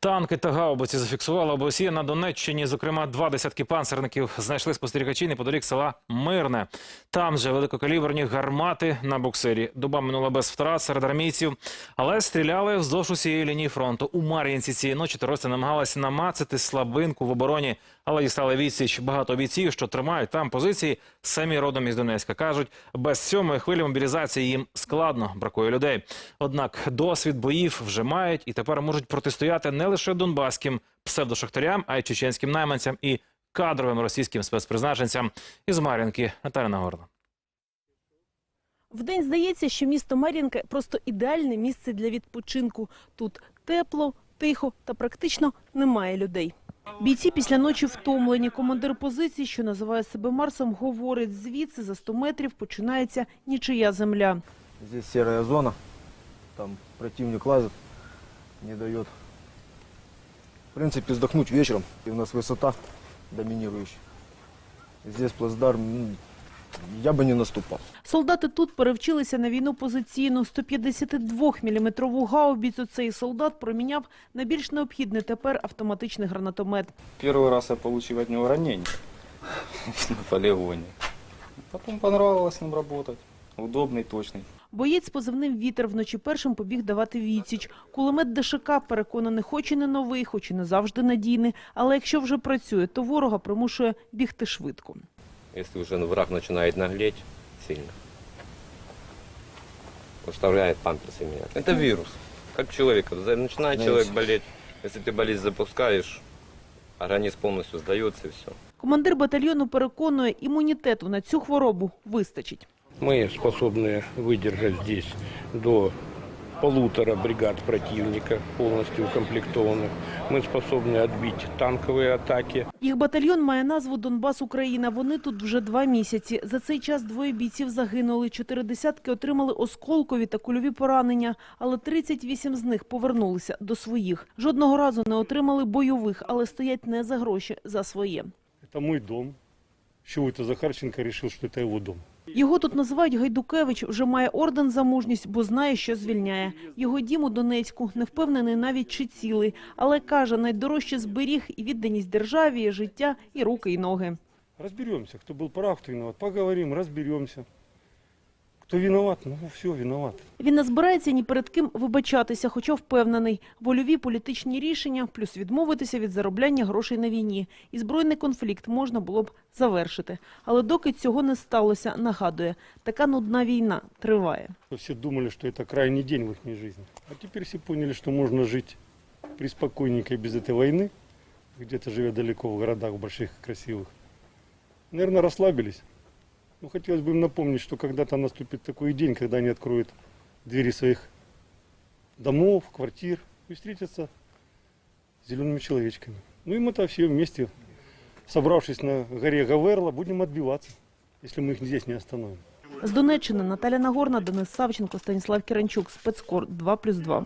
Танки та гаубиці зафіксувала ОБСЄ на Донеччині. Зокрема, два десятки панцерників знайшли спостерігачі неподалік села Мирне. Там же великокаліберні гармати на буксирі. Доба минула без втрат серед армійців, але стріляли вздовж усієї лінії фронту. У Мар'їнці цієї ночі терористи намагалися намацати слабинку в обороні, але дістали відсіч. Багато бійців, що тримають там позиції, самі родом із Донецька. Кажуть, без сьомої хвилі мобілізації їм складно, бракує людей. Однак досвід боїв вже мають і тепер можуть протистояти не лише донбаським псевдошахтарям, а й чеченським найманцям і кадровим російським спецпризначенцям. Із Мар'їнки Наталя Нагорна. Вдень здається, що місто Мар'їнка просто ідеальне місце для відпочинку. Тут тепло, тихо та практично немає людей. Бійці після ночі втомлені. Командир позиції, що називає себе Марсом, говорить, звідси за 100 метрів починається нічия земля. Здесь серая зона, там противник лазит, не дает. В принципе, вздохнуть вечером, и у нас высота доминирующая. Здесь плацдарм, ну, я бы не наступал. Солдати тут перевчилися на війну позиційну. 152-мм гаубіцю цей солдат проміняв на більш необхідний тепер автоматичний гранатомет. Первый раз я получил от него ранение на полигоне. Потом понравилось с ним работать. Удобный, точный. Боєць з позивним «Вітер» вночі першим побіг давати відсіч. Кулемет ДШК, переконаний, хоч і не новий, хоч і не завжди надійний, але якщо вже працює, то ворога примушує бігти швидко. Если уже враг начинает наглеть сильно, заставляет памперсы менять. Это вирус. Как человек. За- Начинает человек болеть. Если ты болезнь запускаешь, организм полностью сдается и все. Командир батальйону переконує, імунітету на цю хворобу вистачить. Мы способны выдержать здесь до полутора бригад противника, полностью укомплектованных. Мы способны отбить танковые атаки. Їх батальйон має назву «Донбас Україна». Вони тут вже два місяці. За цей час двоє бійців загинули, чотири десятки отримали осколкові та кульові поранення, але 38 з них повернулися до своїх. Жодного разу не отримали бойових, але стоять не за гроші, за своє. Это мой дом. С чего это Захарченко решил, что это его дом? Його тут називають Гайдукевич, вже має орден за мужність, бо знає, що звільняє. Його дім у Донецьку, не впевнений навіть чи цілий, але каже, найдорожче зберіг і відданість державі, і життя, і руки, і ноги. Розберемося, хто був прав, хто виноват. Поговоримо, разберемся. Кто виноват? Ну, все, виноват. Він не збирається ні перед ким вибачатися, хоча впевнений, вольові політичні рішення, плюс відмовитися від заробляння грошей на війні. І збройний конфлікт можна було б завершити. Але доки цього не сталося, нагадує, така нудна війна триває. Все думали, что это крайний день в их жизни. А теперь все поняли, что можно жить приспокойненько и без этой войны. Где-то живя далеко в городах больших и красивых. Наверное, расслабились. Но хотелось бы им напомнить, что когда-то наступит такой день, когда они откроют двери своих домов, квартир и встретятся с зелеными человечками. Ну и мы-то все вместе, собравшись на горе Гаверла, будем отбиваться, если мы их здесь не остановим. З Донеччини Наталя Нагорна, Денис Савченко, Станіслав Кіранчук, спецкор 2+,2.